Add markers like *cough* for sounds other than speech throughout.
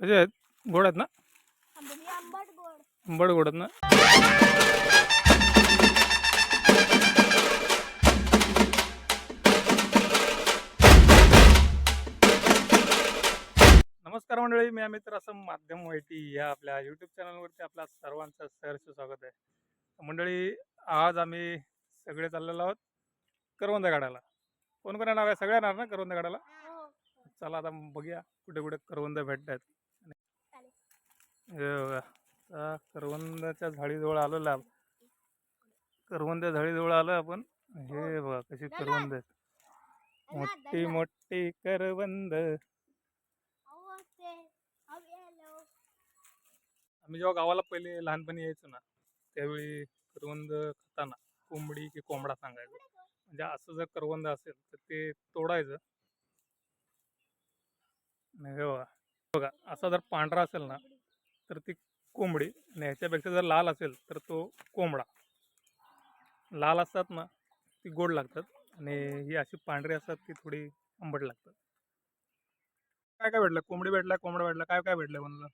कसे आहेत गोड आहेत ना? आंबट गोड. आहेत ना नमस्कार मंडळी मी अमित असं माध्यम माहिती या आपल्या यूट्यूब चॅनलवरती आपल्या सर्वांचं सहर्ष स्वागत आहे. मंडळी आज आम्ही सगळे चाललेलो आहोत करवंद काढायला. कोण कोण येणार आहे? सगळे येणार ना करवंद काढायला? हो. चला आता बघूया कुठे कुठे करवंद भेटत आहेत आता करवंदाच्या झाडीजवळ आलेलो आहे करवंद झाडीजवळ आलो आपण. हे बघा कशी करवंद आहेत. मोठी मोठी करवंद. आम्ही जेव्हा गावाला पहिले लहानपणी यायचो ना त्यावेळी करवंद खाताना कोंबडी की कोंबडा सांगायचं. म्हणजे असं जर करवंद असेल तर ते तोडायचं. हे बघा बघा असा जर पांढरा असेल ना तर ती कोंबडी आणि ह्याच्यापेक्षा जर लाल असेल तर तो कोंबडा. लाल असतात ना ती गोड लागतात आणि ही अशी पांढरी असतात ती थोडी आंबट लागतात. काय काय भेटलं? कोंबडी भेटला कोंबडा भेटला काय काय भेटलं म्हणलं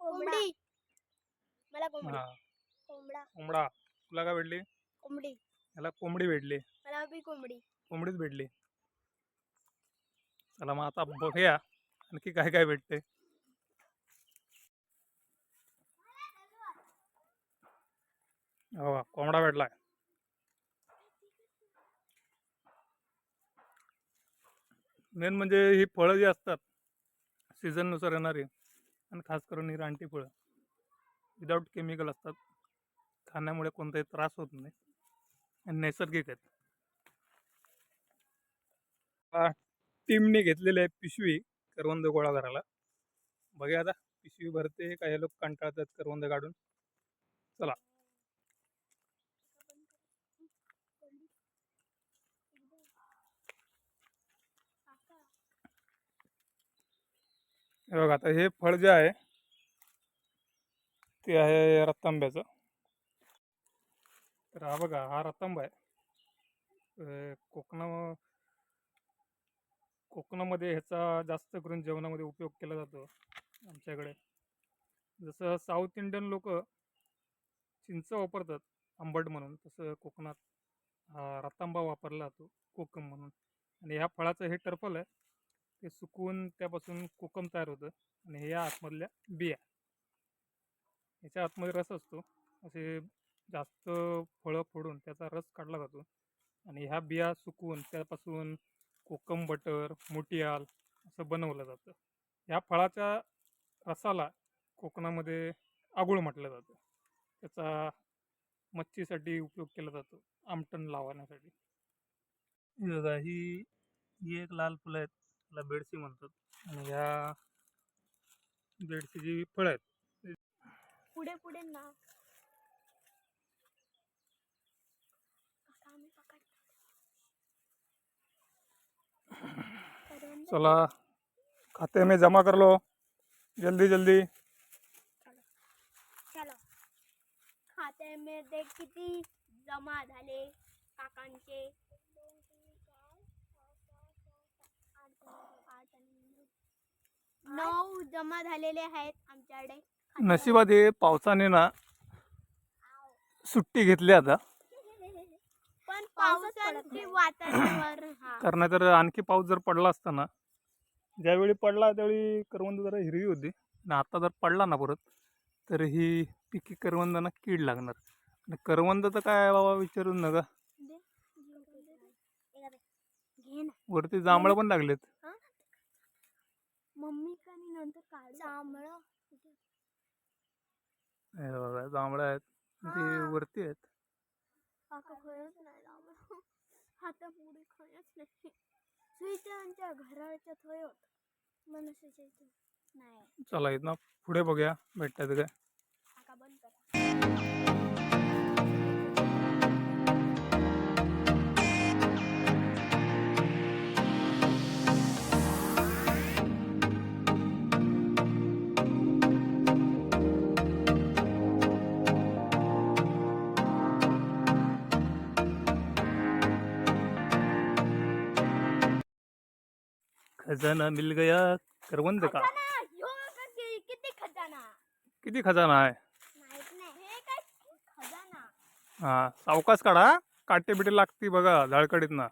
कोंबडी. मला कोंबडी. हा. कोंबडा. कोंबडा. तुला काय भेटली? कोंबडी. याला कोंबडी भेटली. मला बी कोंबडी. कोंबडीच भेटली. चला मग आता बघूया आणखी काय काय भेटते. हो कोंबडा भेटलाय. मेन म्हणजे ही फळं जी असतात सीझननुसार येणारी आणि खास करून ही रानटी फळं विदाऊट केमिकल असतात खाण्यामुळे कोणताही त्रास होत नाही आणि नैसर्गिक आहेत. टीमने घेतलेली आहे पिशवी करवंद गोळा करायला. बघूया आता पिशवी भरते काही लोक कंटाळतात करवंद काढून. चला. हे बघा आता हे फळ जे आहे ते आहे रतांब्याचं. तर हा बघा हा रतांबा आहे. अं, कोकणा कोकणामध्ये ह्याचा जास्त करून जेवणामध्ये उपयोग केला जातो आमच्याकडे. जसं साऊथ इंडियन लोक चिंच वापरतात आंबट म्हणून तसं कोकणात हा रतांबा वापरला जातो कोकम म्हणून. आणि ह्या फळाचं हे टर्फल आहे. ते सुकून त्यापासून कोकम तयार होतं. आणि हे या आतमधल्या बिया. ह्याच्या आतमध्ये रस असतो. असे जास्त फळं फोडून त्याचा रस काढला जातो. आणि ह्या बिया सुकून त्यापासून कोकम बटर मोटियाल असं बनवलं जातं. ह्या फळाच्या रसाला कोकणामध्ये आगुळ म्हटलं जातं. त्याचा मच्छीसाठी उपयोग केला जातो. आमटण लावण्यासाठी. ही ही एक लाल फुलं आहेत. त्याला बेडसी म्हणतात. आणि ह्या बेडसीची फळं आहेत पुढे पुढे ना. *coughs* चला खाते में जमा कर लो जल्दी. जल्दी चलो. खात्यामध्ये किती जमा झाले काकांचे? नऊ जमा झालेले आहेत आमच्याकडे. नशिबात हे पावसाने ना सुट्टी घेतली आता. पण पावसाचे वातावरण *clears throat* हा. कारण तर आणखी पाऊस जर पडला असता ना ज्यावेळी पडला त्यावेळी करवंद जरा हिरवी होती. आणि आता जर पडला ना परत तर ही पिकी करवंदांना कीड लागणार. आणि करवंद तर काय बाबा विचारून नका. घे ना. वरती जांभळ पण लागलेत. नंतर काढ जांभळ. हे बघा जांभळं आहेत. ते हा. वरती आहेत. काका खरंच नाही जांभळ. हाता पुढे खरंच नाही. घराच्या थोय होत. मनसेच्या इथे नाही. चला इथनं पुढे बघूया. भेटतात काय? काका बंद करा. खजाना मिल गया करवंद का? आता ना, ह्यो का कि- किती किती खजाना आहे? हे खजाना। हा सावकाश काढा काटे बिटे लागती बघा झाडकडीतनं.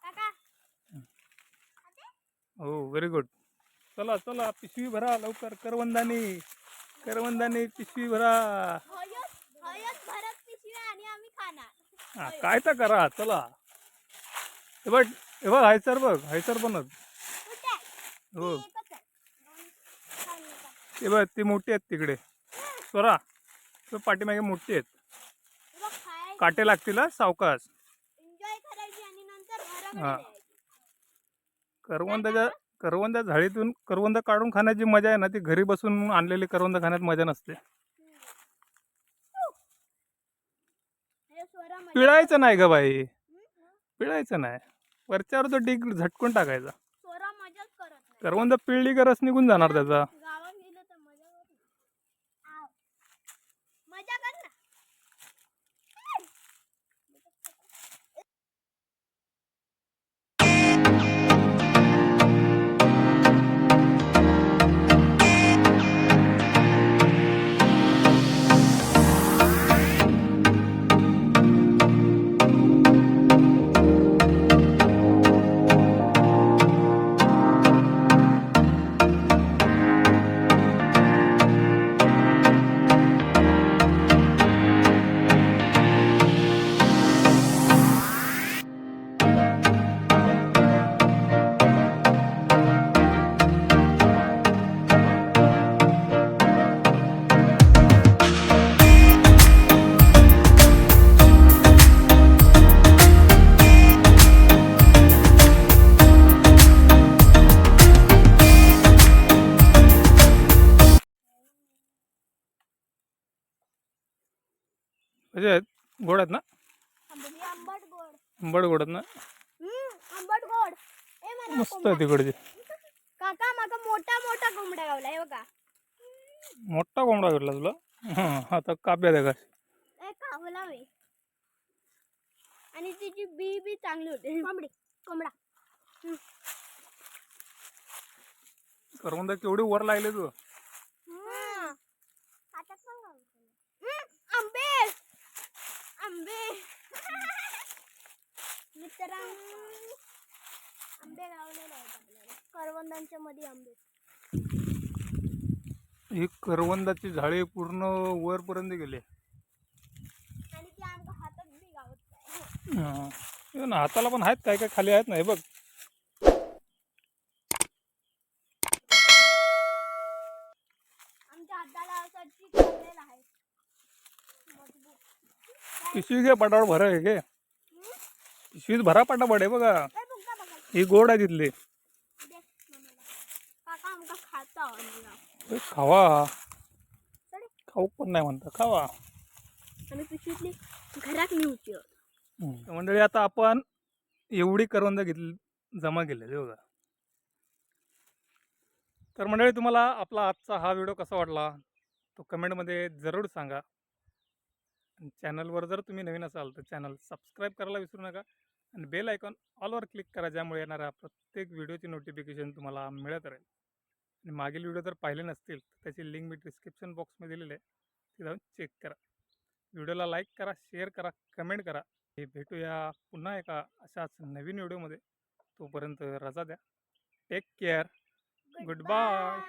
काका. हो व्हेरी गुड चला चला पिशवी भरा लवकर करवंदानी करवंदानी पिशवी भरा. हा काय तर करा चला. बघ हे बघ हायसर बघ हायसर बनत? हो. ते बघ ती मोठी आहेत तिकडे. स्वरा तो पाठीमागे मोठी आहेत. काटे लागतील सावकाश. घराकडे हा. करवंदाच्या करवंदा झाडीतून करवंद काढून खाण्याची मजा आहे ना ती घरी बसून आणलेली करवंद खाण्यात मजा नसते. पिळायचं नाही ग बाई. पिळायचं नाही. वरच्यावर तो डिग झटकून टाकायचा. करवंद पिळली का रस निघून जाणार त्याचा. म्हणजे आहेत, गोड आहेत ना? आंबट गोड. आंबट गोड आहेत ना? आंबट गोड. मस्त. आहे तिकडचे. काका माका मोठा मोठा कोंबडा गावला हे बघा. मोठा कोंबडा भेटला तुला? हां आता काप्या द्या का ए कावला वे आणि तिची बी बी चांगली होती. कोंबडी कोंबडा. करवंद केवढी वर लागले तू? आंबे मित्रांनो आंबे गावलेले आहेत आपल्याला करवंदांच्या मध्ये आंबे. ही करवंदाची झाडे पूर्ण वरपर्यंत गेले. आणि ती आमच्या हातात बी गावत हां. हे ना हाताला पण आहेत काय काय खाली आहेत ना हे बघ. आमच्या हाताला असं चिक लागलेलं आहे. मजबूत. पिशवी घे पटापट भरा हे घे. हम्म? पिशवीत भरा पटापट आहे बघा. बुक्का बघा. ही गोड आहे तिथली दे मम्मीला. काका आमका खाता आणला हे खावा. खाऊ पण नाही म्हणता खावा. घरात मंडळी आता आपण एवढी करवंद घेतली जमा केलेली बघा. तर मंडळी तुम्हाला आपला आजचा हा व्हिडिओ कसा वाटला तो कमेंटमध्ये जरूर सांगा. आणि चॅनलवर जर तुम्ही नवीन असाल तर चॅनल सबस्क्राईब करायला विसरू नका. आणि बेल आयकॉन ऑलवर क्लिक करा ज्यामुळे येणाऱ्या प्रत्येक व्हिडिओची नोटिफिकेशन तुम्हाला मिळत राहील. आणि मागील व्हिडिओ जर पाहिले नसतील तर त्याची लिंक मी डिस्क्रिप्शन बॉक्समध्ये दिलेली आहे. ती जाऊन चेक करा. व्हिडिओला लाईक करा शेअर करा कमेंट करा. हे भेटूया पुन्हा एका अशाच नवीन व्हिडिओमध्ये. तोपर्यंत रजा द्या. Take care. Good bye